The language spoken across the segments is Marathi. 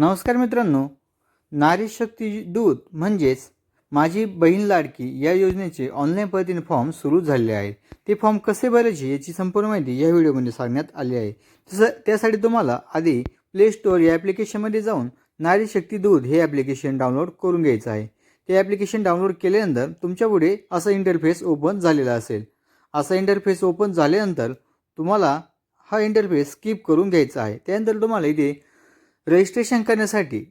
नमस्कार मित्रांनो नारी शक्ती दूत म्हणजेच माझी बहीण लाडकी या योजनेचे ऑनलाईन पद्धतीने फॉर्म सुरू झालेले आहेत. ते फॉर्म कसे भरायचे याची संपूर्ण माहिती या व्हिडिओमध्ये सांगण्यात आली आहे. तसं त्यासाठी तुम्हाला आधी प्ले स्टोअर या ॲप्लिकेशनमध्ये जाऊन नारी शक्ती दूत हे ॲप्लिकेशन डाउनलोड करून घ्यायचं आहे. ते ॲप्लिकेशन डाउनलोड केल्यानंतर तुमच्यापुढे असा इंटरफेस ओपन झालेला असेल. असा इंटरफेस ओपन झाल्यानंतर तुम्हाला हा इंटरफेस स्किप करून घ्यायचा आहे. त्यानंतर तुम्हाला इथे रजिस्ट्रेशन करण्यासाठी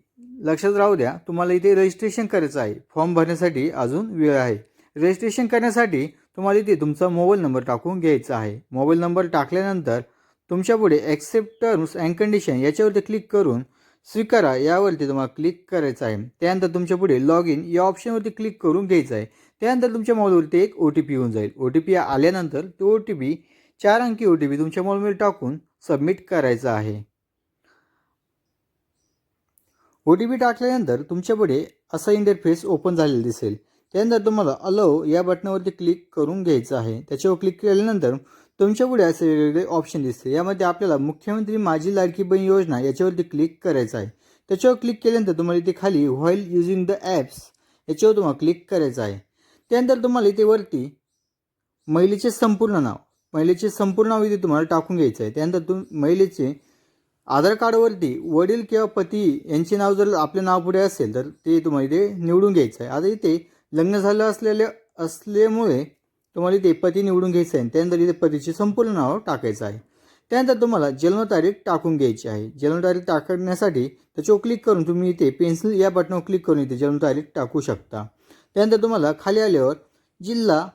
लक्षात राहू द्या तुम्हाला इथे रजिस्ट्रेशन करायचं आहे. फॉर्म भरण्यासाठी अजून वेळ आहे. रजिस्ट्रेशन करण्यासाठी तुम्हाला इथे तुमचा मोबाईल नंबर टाकून घ्यायचा आहे. मोबाईल नंबर टाकल्यानंतर तुमच्यापुढे ॲक्सेप्ट टर्म्स अँड कंडिशन याच्यावरती क्लिक करून स्वीकारा. यावरती तुम्हाला क्लिक करायचं आहे. त्यानंतर तुमच्यापुढे लॉग इन या ऑप्शनवरती क्लिक करून घ्यायचं आहे. त्यानंतर तुमच्या मोबाईलवरती एक ओ टी पी येऊन जाईल. ओ टी पी आल्यानंतर तो ओ टी पी चार अंकी ओ टी पी तुमच्या मोबाईलमध्ये टाकून सबमिट करायचा आहे. ओ टी पी टाकल्यानंतर तुमच्यापुढे असा इंटरफेस ओपन झालेला दिसेल. त्यानंतर तुम्हाला अलो या बटनावरती क्लिक करून घ्यायचं आहे. त्याच्यावर क्लिक केल्यानंतर तुमच्यापुढे असे वेगवेगळे ऑप्शन दिसते यामध्ये आपल्याला मुख्यमंत्री माझी लाडकी बहीण योजना याच्यावरती क्लिक करायचं आहे. त्याच्यावर क्लिक केल्यानंतर तुम्हाला इथे खाली व्हाईल युजिंग द ॲप्स याच्यावर तुम्हाला क्लिक करायचं आहे. त्यानंतर तुम्हाला इथे वरती महिलेचे संपूर्ण नाव महिलेचे संपूर्ण नाव इथे तुम्हाला टाकून घ्यायचं आहे. त्यानंतर तुम महिलेचे आधार कार्डवरती वडील किंवा पती यांचे नाव जर आपले नाव पुढे असेल तर ते तुम्हाला इथे निवडून घ्यायचं आहे. आता इथे लग्न झालं असलेले असल्यामुळे तुम्हाला इथे पती निवडून घ्यायचं आहे. त्यानंतर इथे पतीचे संपूर्ण नाव टाकायचं आहे. त्यानंतर तुम्हाला जन्मतारीख टाकून घ्यायची आहे. जन्मतारीख टाकण्यासाठी त्याच्यावर क्लिक करून तुम्ही इथे पेन्सिल या बटनावर क्लिक करून इथे जन्मतारीख टाकू शकता. त्यानंतर तुम्हाला खाली आल्यावर जिल्हा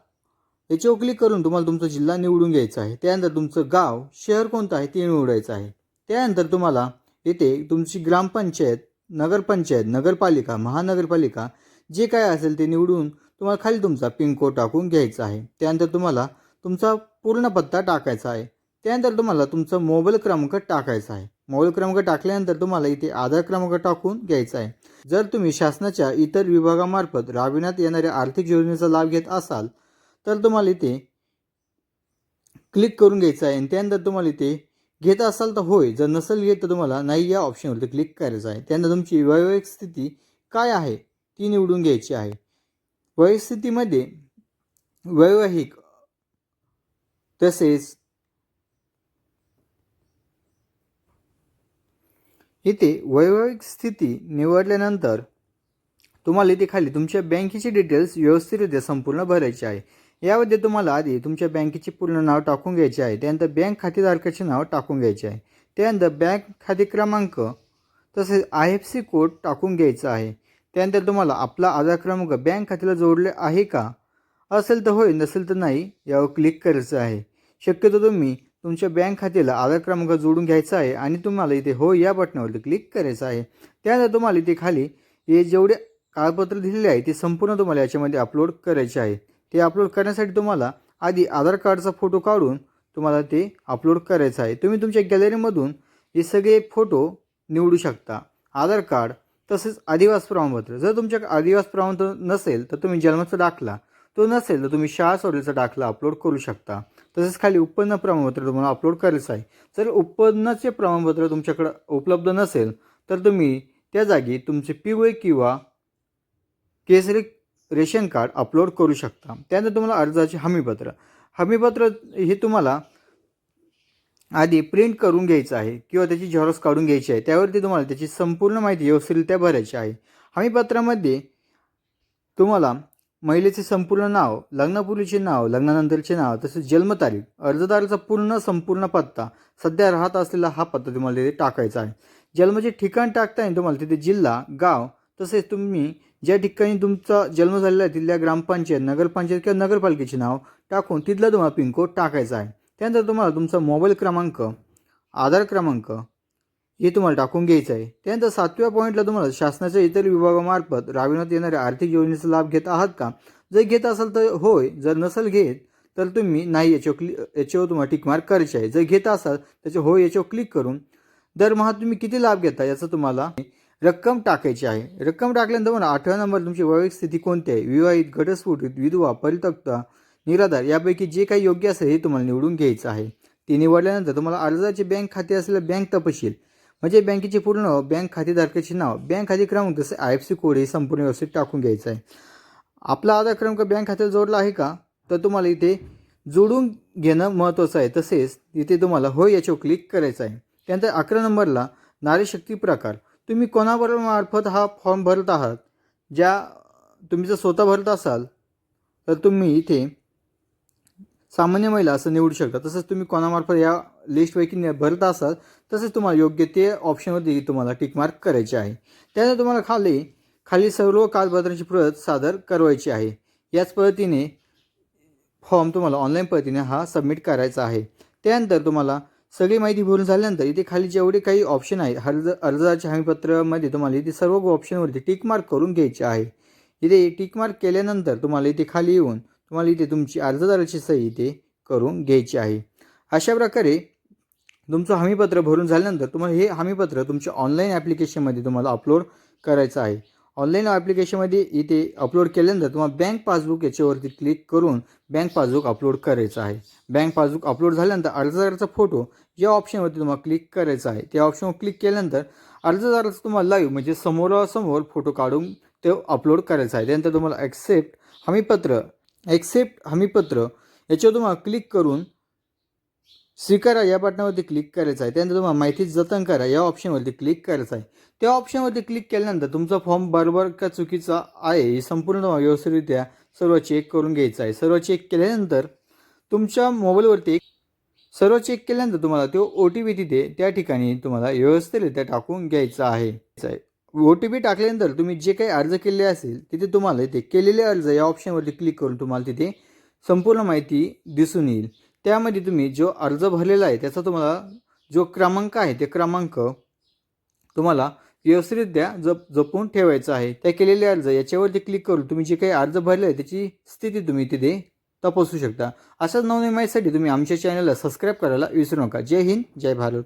याच्यावर क्लिक करून तुम्हाला तुमचा जिल्हा निवडून घ्यायचा आहे. त्यानंतर तुमचं गाव शहर कोणतं आहे ते निवडायचं आहे. त्यानंतर तुम्हाला येथे तुमची ग्रामपंचायत नगरपंचायत नगरपालिका महानगरपालिका जे काय असेल ते निवडून तुम्हाला खाली तुमचा पिनकोड टाकून घ्यायचा आहे. त्यानंतर तुम्हाला तुमचा पूर्ण पत्ता टाकायचा आहे. त्यानंतर तुम्हाला तुमचा मोबाईल क्रमांक टाकायचा आहे. मोबाईल क्रमांक टाकल्यानंतर तुम्हाला इथे आधार क्रमांक टाकून घ्यायचा आहे. जर तुम्ही शासनाच्या इतर विभागामार्फत राबविण्यात येणाऱ्या आर्थिक योजनेचा लाभ घेत असाल तर तुम्हाला इथे क्लिक करून घ्यायचं आहे. आणि त्यानंतर तुम्हाला इथे घेत असाल तर होय. जर नसेल घेत तर तुम्हाला नाही या ऑप्शनवरती क्लिक करायचं आहे. त्यानंतर तुमची वैवाहिक स्थिती काय आहे? ती निवडून घ्यायची आहे. वैवाहिक स्थितीमध्ये वैवाहिक तसेच इथे वैवाहिक स्थिती निवडल्यानंतर तुम्हाला इथे खाली तुमच्या बँकेचे डिटेल्स व्यवस्थितरित्या संपूर्ण भरायचे आहे. यामध्ये तुम्हाला आधी तुमच्या बँकेचे पूर्ण नाव टाकून घ्यायचे आहे. त्यानंतर बँक खातेधारकाचे नाव टाकून घ्यायचे आहे. त्यानंतर बँक खाते क्रमांक तसेच आय एफ सी कोड टाकून घ्यायचा आहे. त्यानंतर तुम्हाला आपला आधार क्रमांक बँक खात्याला जोडले आहे का? असेल तर होय नसेल तर नाही यावर क्लिक करायचं आहे. शक्यतो तुम्ही तुमच्या बँक खात्याला आधार क्रमांक जोडून घ्यायचा आहे आणि तुम्हाला इथे हो या बटनावरती क्लिक करायचं आहे. त्यानंतर तुम्हाला इथे खाली हे जेवढे कागदपत्र दिलेले आहे ते संपूर्ण तुम्हाला याच्यामध्ये अपलोड करायचे आहे. ते अपलोड करण्यासाठी तुम्हाला आधी आधार कार्डचा फोटो काढून तुम्हाला ते अपलोड करायचं आहे. तुम्ही तुमच्या गॅलरीमधून हे सगळे फोटो निवडू शकता. आधार कार्ड तसेच आदिवास प्रमाणपत्र. जर तुमच्याकडे आदिवास प्रमाणपत्र नसेल तर तुम्ही जन्माचा दाखला. तो नसेल तर तुम्ही शाळा सोडल्याचा दाखला अपलोड करू शकता. तसेच खाली उत्पन्न प्रमाणपत्र तुम्हाला अपलोड करायचं आहे. जर उत्पन्नाचे प्रमाणपत्र तुमच्याकडं उपलब्ध नसेल तर तुम्ही त्या जागी तुमचे पिवळे किंवा केसरी रेशन कार्ड अपलोड करू शकता. त्यानंतर तुम्हाला अर्जाचे हमीपत्र. हमीपत्र हे तुम्हाला आधी प्रिंट करून घ्यायचं आहे किंवा त्याची झेरॉक्स काढून घ्यायची आहे. त्यावरती तुम्हाला त्याची संपूर्ण माहिती व्यवस्थितरित्या भरायची आहे. हमीपत्रामध्ये तुम्हाला महिलेचे संपूर्ण नाव लग्नापूर्वीचे नाव लग्नानंतरचे नाव तसेच जन्मतारीख अर्जदाराचा पूर्ण संपूर्ण पत्ता सध्या राहत असलेला हा पत्ता तुम्हाला तिथे टाकायचा आहे. जन्माचे ठिकाण टाकताना तुम्हाला तिथे जिल्हा गाव तसेच तुम्ही ज्या ठिकाणी तुमचा जन्म झालेला आहे तिथल्या ग्रामपंचायत नगरपंचायत किंवा नगरपालिकेचे नाव टाकून तिथला तुम्हाला पिनकोड टाकायचा आहे. त्यानंतर तुम्हाला तुमचा मोबाईल क्रमांक आधार क्रमांक हे तुम्हाला टाकून घ्यायचं आहे. त्यानंतर सातव्या पॉईंटला तुम्हाला शासनाच्या इतर विभागामार्फत राबविण्यात येणाऱ्या आर्थिक योजनेचा लाभ घेत आहात का? जर घेत असाल तर होय जर नसेल घेत तर तुम्ही नाही याच्यावर क्लिक याच्यावर तुम्हाला टिकमार्क करायची आहे. जर घेत असाल त्याच्या होय याच्यावर क्लिक करून दरमहा तुम्ही किती लाभ घेता याचं तुम्हाला रक्कम टाकायची आहे. रक्कम टाकल्यानंतर तुम्हाला आठव्या नंबर तुमची वैवाहिक स्थिती कोणती आहे? विवाहित घटस्फोटित विधवा परितक्ता निराधार यापैकी जे काही योग्य असेल हे तुम्हाला निवडून घ्यायचं आहे. ते निवडल्यानंतर तुम्हाला अर्जाचे बँक खाते असलेलं बँक तपशील म्हणजे बँकेचे पूर्ण बँक खातेधारकाचे नाव बँक खाते क्रमांक तसे आय एफ सी कोड हे संपूर्ण व्यवस्थित टाकून घ्यायचं आहे. आपला आधार क्रमांक बँक खात्याला जोडला आहे का? तर तुम्हाला इथे जोडून घेणं महत्त्वाचं आहे. तसेच इथे तुम्हाला हो याच्यावर क्लिक करायचं आहे. त्यानंतर अकरा नंबरला नारीशक्ती प्रकार तुम्ही कोणाबरोबर मार्फत हा फॉर्म भरत आहात? ज्या तुम्ही जर स्वतः भरत असाल तर तुम्ही इथे सामान्य महिला असं निवडू शकता. तसंच तुम्ही कोणामार्फत या लिस्टपैकी भरत असाल तसेच तुम्हाला योग्य ते ऑप्शनवरती तुम्हाला टिकमार्क करायचे आहे. त्यानंतर तुम्हाला खाली खाली सर्व कागदपत्रांची प्रत सादर करवायची आहे. याच पद्धतीने फॉर्म तुम्हाला ऑनलाईन पद्धतीने हा सबमिट करायचा आहे. त्यानंतर तुम्हाला सगळी माहिती भरून झाल्यानंतर इथे खाली जेवढे काही ऑप्शन आहेत अर्ज अर्जाच्या हमीपत्रामध्ये तुम्हाला इथे सर्व ऑप्शनवरती टिक मार्क करून घ्यायचे आहे. इथे टिक मार्क केल्यानंतर तुम्हाला इथे खाली येऊन तुम्हाला इथे तुमची अर्जदाराची सही इथे करून घ्यायची आहे. अशा प्रकारे तुमचं हमीपत्र भरून झाल्यानंतर तुम्हाला हे हमीपत्र तुमच्या ऑनलाईन ॲप्लिकेशनमध्ये तुम्हाला अपलोड करायचं आहे. ऑनलाईन ॲप्लिकेशनमध्ये इथे अपलोड केल्यानंतर तुम्हाला बँक पासबुक याच्यावरती क्लिक करून बँक पासबुक अपलोड करायचं आहे. बँक पासबुक अपलोड झाल्यानंतर अर्जदाराचा फोटो या ऑप्शनवरती तुम्हाला क्लिक करायचा आहे. त्या ऑप्शनवर क्लिक केल्यानंतर अर्जदाराचा तुम्हाला लाईव्ह म्हणजे समोरासमोर फोटो काढून ते अपलोड करायचा आहे. त्यानंतर तुम्हाला ॲक्सेप्ट हमीपत्र ॲक्सेप्ट हमीपत्र याच्यावर तुम्हाला क्लिक करून स्वीकारा या बटनावरती क्लिक करायचं आहे. त्यानंतर तुम्हाला माहिती जतन करा. या ऑप्शनवरती क्लिक करायचं आहे. त्या ऑप्शनवरती क्लिक केल्यानंतर तुमचा फॉर्म बरोबर का चुकीचा आहे हे संपूर्ण तुम्हाला व्यवस्थितरित्या सर्व चेक करून घ्यायचं आहे. सर्व चेक केल्यानंतर तुमच्या मोबाईलवरती सर्व चेक केल्यानंतर तुम्हाला तो ओ टी पी तिथे त्या ठिकाणी तुम्हाला व्यवस्थितरित्या टाकून घ्यायचा आहे. ओ टी पी टाकल्यानंतर तुम्ही जे काही अर्ज केले असेल तिथे तुम्हाला इथे केलेले अर्ज या ऑप्शनवरती क्लिक करून तुम्हाला तिथे संपूर्ण माहिती दिसून येईल. त्यामध्ये तुम्ही जो अर्ज भरलेला आहे त्याचा तुम्हाला जो क्रमांक आहे ते क्रमांक तुम्हाला व्यवस्थितरित्या जप जपून ठेवायचा आहे. त्या केलेले अर्ज याच्यावरती क्लिक करून तुम्ही जे काही अर्ज भरले आहे त्याची स्थिती तुम्ही तिथे तपासू शकता. अशाच नवनवीन माहितीसाठी तुम्ही आमच्या चॅनलला सबस्क्राईब करायला विसरू नका. जय हिंद जय भारत.